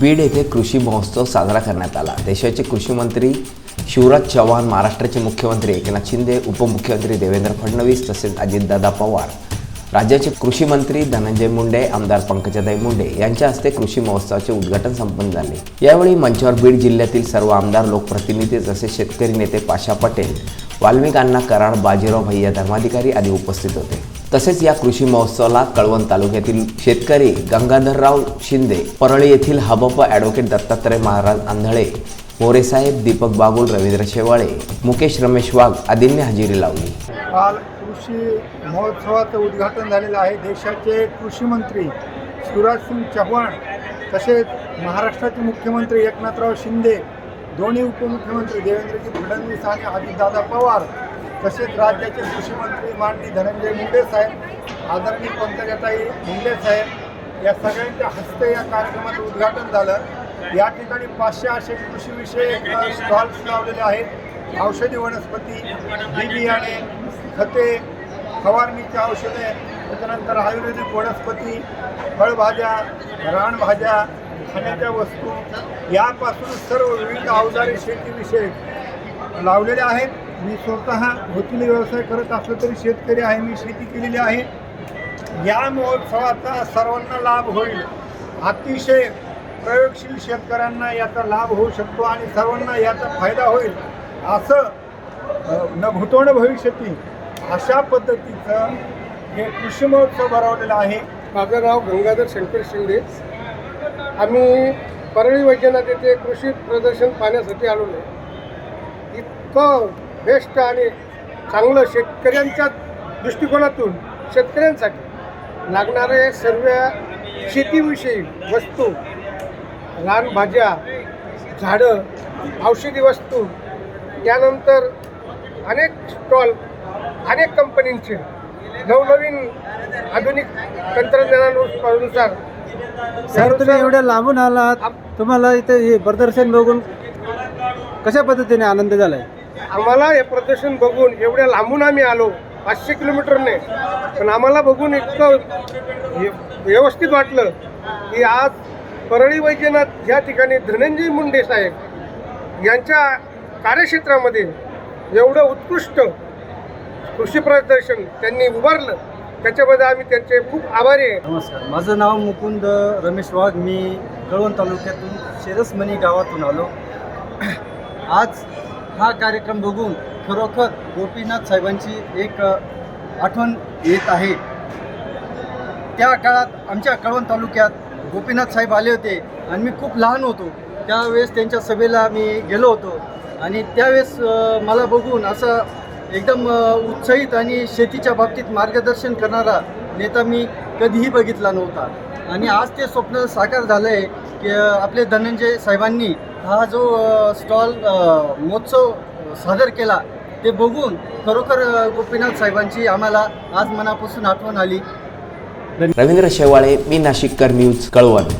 बीड येथे कृषी महोत्सव साजरा करण्यात आला. देशाचे कृषी मंत्री शिवराज चव्हाण महाराष्ट्राचे मुख्यमंत्री एकनाथ शिंदे उपमुख्यमंत्री देवेंद्र फडणवीस तसेच अजितदादा पवार राज्याचे कृषी मंत्री धनंजय मुंडे आमदार पंकजाताई मुंडे यांच्या हस्ते कृषी महोत्सवाचे उद्घाटन संपन्न झाले. यावेळी मंचावर बीड जिल्ह्यातील सर्व आमदार लोकप्रतिनिधी तसेच शेतकरी नेते पाशा पटेल वाल्मिक अण्णा कराड बाजीराव भैया धर्माधिकारी आदी उपस्थित होते. तसेच या कृषी महोत्सवाला कळवण तालुक्यातील शेतकरी गंगाधरराव शिंदे परळी येथील हबप ॲडव्होकेट दत्तात्रय महाराज आंधळे मोरेसाहेब दीपक बागुल रवींद्र शेवाळे मुकेश रमेश वाघ आदींनी हजेरी लावली. काल कृषी महोत्सवाचं उद्घाटन झालेलं आहे. देशाचे कृषी मंत्री शिवराज सिंग चव्हाण तसेच महाराष्ट्राचे मुख्यमंत्री एकनाथराव शिंदे दोन्ही उपमुख्यमंत्री देवेंद्रजी फडणवीस आणि अजितदादा पवार तसेच राज्याचे कृषी मंत्री माननीय धनंजय मुंडे साहेब आदरणीय पंकजाताई मुंडे साहेब या सगळ्यांच्या हस्ते या कार्यक्रमाचं उद्घाटन झालं. या ठिकाणी पाचशे असे कृषीविषयक स्टॉल्स लावलेले आहेत. औषधी वनस्पती बी बियाणे खते फवारणीची औषधे त्याच्यानंतर आयुर्वेदिक वनस्पती फळभाज्या रानभाज्या खाण्याच्या वस्तू यापासून सर्व विविध अवजारे शेतीविषयक लावलेले आहेत. मी स्वतः वकील व्यवसाय करत असलो तरी शेतकरी आहे मी शेती केलेली आहे. या महोत्सवाचा सर्वांना लाभ होईल. अतिशय प्रयोगशील शेतकऱ्यांना याचा लाभ होऊ शकतो आणि सर्वांना याचा फायदा होईल. असं न भूतो न भविष्यती अशा पद्धतीचं हे कृषी महोत्सव भरवलेला आहे. माझं नाव गंगाधर शंकर शिंदे. आम्ही परळी वैद्यनाथ येथे कृषी प्रदर्शन पाहण्यासाठी आलेलो इतकं बेस्ट आणि चांगलं शेतकऱ्यांच्या दृष्टिकोनातून शेतकऱ्यांसाठी लागणारे सर्व शेतीविषयी वस्तू रानभाज्या झाडं औषधी वस्तू त्यानंतर अनेक स्टॉल अनेक कंपनींचे नवनवीन आधुनिक तंत्रज्ञानानुसार सर तुम्ही एवढ्या लांबून आलात. तुम्हाला इथे हे प्रदर्शन बघून कशा पद्धतीने आनंद झालाय? आम्हाला हे प्रदर्शन बघून एवढ्या लांबून आम्ही आलो पाचशे किलोमीटरने. पण आम्हाला बघून इतकं व्यवस्थित वाटलं की आज परळी वैद्यनाथ या ठिकाणी धनंजय मुंडे साहेब यांच्या कार्यक्षेत्रामध्ये एवढं उत्कृष्ट कृषी प्रदर्शन त्यांनी उभारलं त्याच्याबद्दल आम्ही त्यांचे खूप आभारी आहे. नमस्कार. माझं नाव मुकुंद रमेश वाघ. मी कळवण तालुक्यातून शेरसमणी गावातून आलो. आज हा कार्यक्रम बघून खरोखर गोपीनाथ साहेबांची एक आठवण येत आहे. त्या काळात आमच्या कळवण तालुक्यात गोपीनाथ साहेब आले होते आणि मी खूप लहान होतो. त्यावेळेस त्यांच्या सभेला मी गेलो होतो आणि त्यावेळेस मला बघून असं एकदम उत्साहित आणि शेतीच्या बाबतीत मार्गदर्शन करणारा नेता मी कधीही बघितला नव्हता. आणि आज ते स्वप्न साकार झालं आहे आपले धनंजय साहेबांनी हा जो स्टॉल महोत्सव सादर केला ते बघून खरोखर गोपीनाथ साहेबांची आम्हाला आज मनापासून आठवण आली. रवींद्र शेवाळे मी नाशिककर न्यूज कळवण.